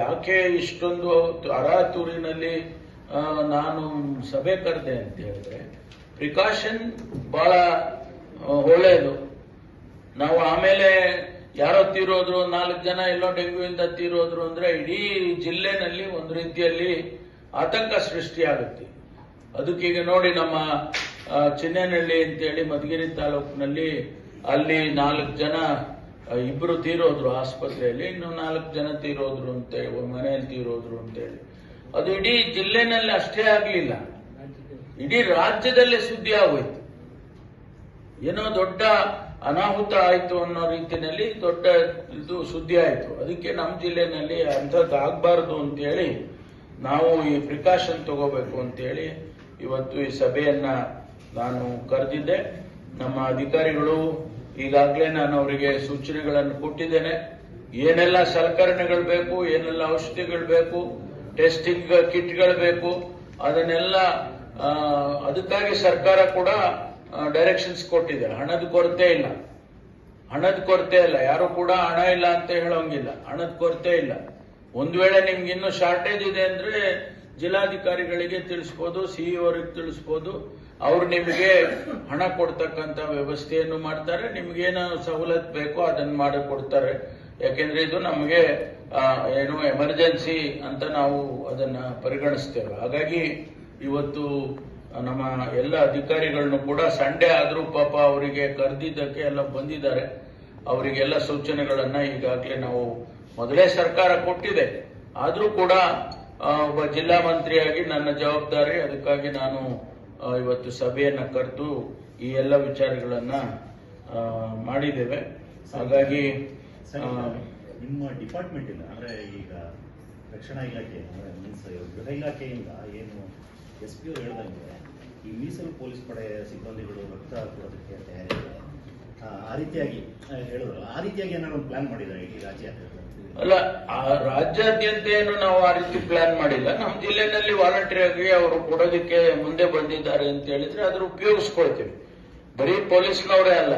ಯಾಕೆ ಇಷ್ಟೊಂದು ಅರಾತೂರಿನಲ್ಲಿ ನಾನು ಸಭೆ ಕರೆದೆ ಅಂತ ಹೇಳಿದ್ರೆ ಪ್ರಿಕಾಷನ್ ಬಹಳ ಒಳ್ಳೆಯದು. ನಾವು ಆಮೇಲೆ ಯಾರೋ ತೀರೋದ್ರು, ನಾಲ್ಕು ಜನ ಎಲ್ಲೋ ಡೆಂಗ್ಯೂಯಿಂದ ತೀರೋದ್ರು ಅಂದ್ರೆ ಇಡೀ ಜಿಲ್ಲೆನಲ್ಲಿ ಒಂದು ರೀತಿಯಲ್ಲಿ ಆತಂಕ ಸೃಷ್ಟಿಯಾಗುತ್ತೆ. ಅದಕ್ಕೀಗ ನೋಡಿ ನಮ್ಮ ಚಿನ್ನೇನಹಳ್ಳಿ ಅಂತೇಳಿ ಮಧುಗಿರಿ ತಾಲೂಕಿನಲ್ಲಿ ಅಲ್ಲಿ ನಾಲ್ಕು ಜನ ಆ, ಇಬ್ರು ತೀರೋದ್ರು ಆಸ್ಪತ್ರೆಯಲ್ಲಿ ಇನ್ನು ನಾಲ್ಕು ಜನ ತೀರೋದ್ರು ಅಂತ ಮನೆಯಲ್ಲಿ ತೀರೋದ್ರು ಅಂತೇಳಿ. ಅದು ಇಡೀ ಜಿಲ್ಲೆನಲ್ಲಿ ಅಷ್ಟೇ ಆಗ್ಲಿಲ್ಲ. ಇಡೀ ರಾಜ್ಯದಲ್ಲೇ ಸುದ್ದಿ ಆಗೋಯ್ತು. ಏನೋ ದೊಡ್ಡ ಅನಾಹುತ ಆಯ್ತು ಅನ್ನೋ ರೀತಿಯಲ್ಲಿ ದೊಡ್ಡ ಇದು ಸುದ್ದಿ ಆಯ್ತು. ಅದಕ್ಕೆ ನಮ್ಮ ಜಿಲ್ಲೆನಲ್ಲಿ ಅಂಥದ್ದು ಆಗ್ಬಾರ್ದು ಅಂತೇಳಿ ನಾವು ಈ ಪ್ರಿಕಾಷನ್ ತಗೋಬೇಕು ಅಂತೇಳಿ ಇವತ್ತು ಈ ಸಭೆಯನ್ನ ನಾನು ಕರೆದಿದ್ದೆ. ನಮ್ಮ ಅಧಿಕಾರಿಗಳು ಈಗಾಗಲೇ ನಾನು ಅವರಿಗೆ ಸೂಚನೆಗಳನ್ನು ಕೊಟ್ಟಿದ್ದೇನೆ. ಏನೆಲ್ಲ ಸಲಕರಣೆಗಳು ಬೇಕು, ಏನೆಲ್ಲ ಔಷಧಿಗಳು ಬೇಕು, ಟೆಸ್ಟಿಂಗ್ ಕಿಟ್ಗಳು ಬೇಕು, ಅದನ್ನೆಲ್ಲ ಅದಕ್ಕಾಗಿ ಸರ್ಕಾರ ಕೂಡ ಡೈರೆಕ್ಷನ್ಸ್ ಕೊಟ್ಟಿದೆ ಹಣದ ಕೊರತೆ ಇಲ್ಲ. ಹಣದ ಕೊರತೆ ಇಲ್ಲ. ಯಾರು ಕೂಡ ಹಣ ಇಲ್ಲ ಅಂತ ಹೇಳೋಂಗಿಲ್ಲ. ಹಣದ ಕೊರತೆ ಇಲ್ಲ. ಒಂದ್ ವೇಳೆ ನಿಮ್ಗೆ ಇನ್ನೂ ಶಾರ್ಟೇಜ್ ಇದೆ ಅಂದ್ರೆ ಜಿಲ್ಲಾಧಿಕಾರಿಗಳಿಗೆ ತಿಳಿಸ್ಬೋದು ಸಿಇಒ ಅವರಿಗೆ ತಿಳಿಸ್ಬೋದು. ಅವ್ರು ನಿಮಗೆ ಹಣ ಕೊಡ್ತಕ್ಕಂಥ ವ್ಯವಸ್ಥೆಯನ್ನು ಮಾಡ್ತಾರೆ. ನಿಮ್ಗೇನು ಸವಲತ್ತು ಬೇಕೋ ಅದನ್ನ ಮಾಡಿ ಕೊಡ್ತಾರೆ. ಯಾಕೆಂದ್ರೆ ಇದು ನಮಗೆ ಏನು ಎಮರ್ಜೆನ್ಸಿ ಅಂತ ನಾವು ಅದನ್ನ ಪರಿಗಣಿಸ್ತೇವೆ ಹಾಗಾಗಿ ಇವತ್ತು ನಮ್ಮ ಎಲ್ಲ ಅಧಿಕಾರಿಗಳನ್ನು ಕೂಡ ಸಂಡೇ ಆದರೂ ಪಾಪ ಅವರಿಗೆ ಕರೆದಿದ್ದಕ್ಕೆ ಎಲ್ಲ ಬಂದಿದ್ದಾರೆ. ಅವರಿಗೆಲ್ಲ ಸೂಚನೆಗಳನ್ನ ಈಗಾಗಲೇ ನಾವು ಮೊದಲೇ ಸರ್ಕಾರ ಕೊಟ್ಟಿದೆ. ಆದರೂ ಕೂಡ ಒಬ್ಬ ಜಿಲ್ಲಾ ಮಂತ್ರಿಯಾಗಿ ನನ್ನ ಜವಾಬ್ದಾರಿ ಅದಕ್ಕಾಗಿ ನಾನು ಇವತ್ತು ಸಭೆಯನ್ನ ಕರೆದು ಈ ಎಲ್ಲ ವಿಚಾರಗಳನ್ನ ಮಾಡಿದ್ದೇವೆ. ಹಾಗಾಗಿ ನಿಮ್ಮ ಡಿಪಾರ್ಟ್ಮೆಂಟ್ ಇಂದ ಅಂದ್ರೆ ಈಗ ರಕ್ಷಣಾ ಇಲಾಖೆ ಅಂದ್ರೆ ಮೀನ್ಸ್ ಗೃಹ ಇಲಾಖೆಯಿಂದ ಏನು ಎಸ್ ಪಿ ಅವರು ಹೇಳ್ದಂಗೆ ಈ ಮೀಸಲು ಪೊಲೀಸ್ ಪಡೆ ಸಿಬ್ಬಂದಿಗಳು ರಕ್ತ ಕೊಡೋದಕ್ಕೆ ತಯಾರಿ ಆ, ರೀತಿಯಾಗಿ ಹೇಳಿದ್ರು ಆ ರೀತಿಯಾಗಿ ಏನಾದ್ರು ಒಂದು ಪ್ಲಾನ್ ಮಾಡಿದ್ದಾರೆ ಇಡೀ ರಾಜ್ಯ ಅಲ್ಲ ಆ ರಾಜ್ಯಾದ್ಯಂತ ಏನು ನಾವು ಆ ರೀತಿ ಪ್ಲಾನ್ ಮಾಡಿಲ್ಲ. ನಮ್ಮ ಜಿಲ್ಲೆನಲ್ಲಿ ವಾಲಂಟರಿ ಆಗಿ ಅವರು ಕೊಡೋದಕ್ಕೆ ಮುಂದೆ ಬಂದಿದ್ದಾರೆ ಅಂತ ಹೇಳಿದ್ರೆ ಅದ್ರ ಉಪಯೋಗಿಸ್ಕೊಳ್ತೀವಿ. ಬರೀ ಪೊಲೀಸ್ನವರೇ ಅಲ್ಲ.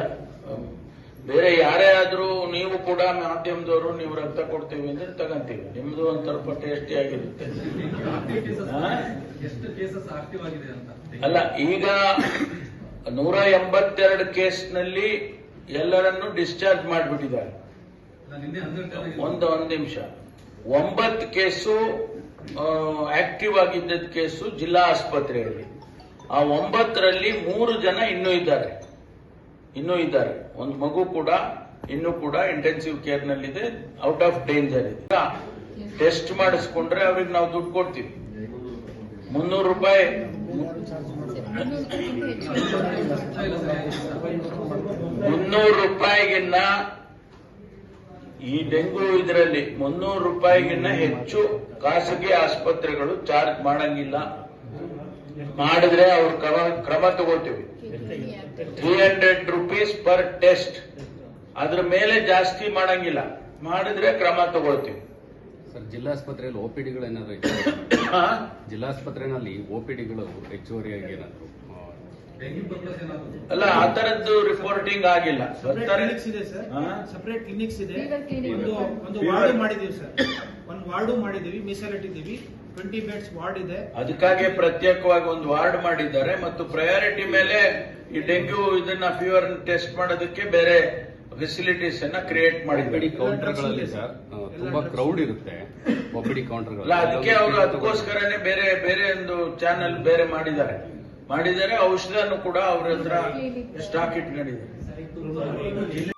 ಬೇರೆ ಯಾರೇ ಆದ್ರೂ ನೀವು ಕೂಡ ಮಾಧ್ಯಮದವರು ನೀವು ರಕ್ತ ಕೊಡ್ತೀವಿ ಅಂದ್ರೆ ತಗಂತೀವಿ. ನಿಮ್ದು ಒಂದ್ ಸ್ವಲ್ಪ ಟೇಸ್ಟಿ ಆಗಿರುತ್ತೆ ಎಷ್ಟು ಕೇಸಸ್ ಆಕ್ಟಿವ್ ಆಗಿದೆ ಅಂತ? ಅಲ್ಲ ಈಗ ನೂರ ಎಂಬತ್ತೆರಡು ಕೇಸ್ನಲ್ಲಿ ಎಲ್ಲರನ್ನು ಡಿಸ್ಚಾರ್ಜ್ ಮಾಡಿಬಿಟ್ಟಿದ್ದಾರೆ. ಒಂದು ಒಂದು ನಿಮಿಷ. ಒಂಬತ್ತು ಕೇಸು ಆಕ್ಟಿವ್ ಆಗಿದ್ದ ಕೇಸು ಜಿಲ್ಲಾ ಆಸ್ಪತ್ರೆಯಲ್ಲಿ. ಆ ಒಂಬತ್ತರಲ್ಲಿ ಮೂರು ಜನ ಇನ್ನೂ ಇದ್ದಾರೆ. ಇನ್ನೂ ಇದ್ದಾರೆ. ಒಂದು ಮಗು ಕೂಡ, ಇನ್ನೂ ಕೂಡ ಇಂಟೆನ್ಸಿವ್ ಕೇರ್ ನಲ್ಲಿದೆ ಔಟ್ ಆಫ್ ಡೇಂಜರ್ ಇದೆ. ಟೆಸ್ಟ್ ಮಾಡಿಸ್ಕೊಂಡ್ರೆ ಅವ್ರಿಗೆ ನಾವು ದುಡ್ಡು ಕೊಡ್ತೀವಿ. ಮುನ್ನೂರು ರೂಪಾಯಿ. ಮುನ್ನೂರು ರೂಪಾಯಿಗಿನ್ನ ಈ ಡೆಂಗು ಇದರಲ್ಲಿ ಮುನ್ನೂರು ರೂಪಾಯಿಗಿನ್ನ ಹೆಚ್ಚು ಖಾಸಗಿ ಆಸ್ಪತ್ರೆಗಳು ಚಾರ್ಜ್ ಮಾಡಂಗಿಲ್ಲ. ಮಾಡಿದ್ರೆ ಅವ್ರ ಕ್ರಮ ಕ್ರಮ ತಗೋತೀವಿ. Three hundred rupees per test ಅದ್ರ ಮೇಲೆ ಜಾಸ್ತಿ ಮಾಡಂಗಿಲ್ಲ. ಮಾಡಿದ್ರೆ ಕ್ರಮ ತಗೊಳ್ತೀವಿ ಸರ್ ಜಿಲ್ಲಾಸ್ಪತ್ರೆಯಲ್ಲಿ ಓಪಿಡಿಗಳು ಏನಾದ್ರು? ಜಿಲ್ಲಾಸ್ಪತ್ರೆನಲ್ಲಿ ಓಪಿಡಿಗಳು ಹೆಚ್ಚುವರಿಯಾಗಿ ಏನಾದ್ರು ಆ, ಡೆಂಗ್ಯೂ ಪರ್ಪಸ್ ಏನಾದ್ರು ಅಲ್ಲ ಆ ತರದ್ದು ರಿಪೋರ್ಟಿಂಗ್ ಆಗಿಲ್ಲ. ಕ್ಲಿನಿಕ್ಸ್ ಇದೆ ಸರ್ ಹಾ? ಸಪರೇಟ್ ಕ್ಲಿನಿಕ್ಸ್ ಇದೆ. ಒಂದು ಒಂದು ವಾರ್ಡ್ ಮಾಡಿದೀವಿ ಸರ್ ಒಂದು ವಾರ್ಡು ಮಾಡಿದೀವಿ ಮೀಸಲಿಟ್ಟಿದ್ದೀವಿ ಟ್ವೆಂಟಿ ಬೆಡ್ಸ್ ವಾರ್ಡ್ ಇದೆ. ಅದಕ್ಕಾಗಿ ಪ್ರತ್ಯೇಕವಾಗಿ ಒಂದು ವಾರ್ಡ್ ಮಾಡಿದ್ದಾರೆ ಮತ್ತು ಪ್ರಯಾರಿಟಿ ಮೇಲೆ ಈ ಡೆಂಗ್ಯೂ ಇದನ್ನ ಫೀವರ್ ಟೆಸ್ಟ್ ಮಾಡೋದಕ್ಕೆ ಬೇರೆ ಫೆಸಿಲಿಟೀಸ್ ಅನ್ನ ಕ್ರಿಯೇಟ್ ಮಾಡಿದ್ದಾರೆ. ಕೌಂಟರ್ ಕೌಂಟರ್ಗಳಲ್ಲಿ ಸರ್ ತುಂಬಾ ಕ್ರೌಡ್ ಇರುತ್ತೆ ಒಪಿಡಿ ಕೌಂಟರ್ಗಳು ಅಲ್ಲ ಅದಕ್ಕೆ ಅವರು ಅದಕ್ಕೋಸ್ಕರನೇ ಬೇರೆ ಬೇರೆ ಒಂದು ಚಾನೆಲ್ ಬೇರೆ ಮಾಡಿದ್ದಾರೆ. ಮಾಡಿದ್ದಾರೆ ಔಷಧನು ಕೂಡ ಅವರ ಹತ್ರ ಸ್ಟಾಕ್ ಇಟ್ಕೊಂಡಿದ್ದಾರೆ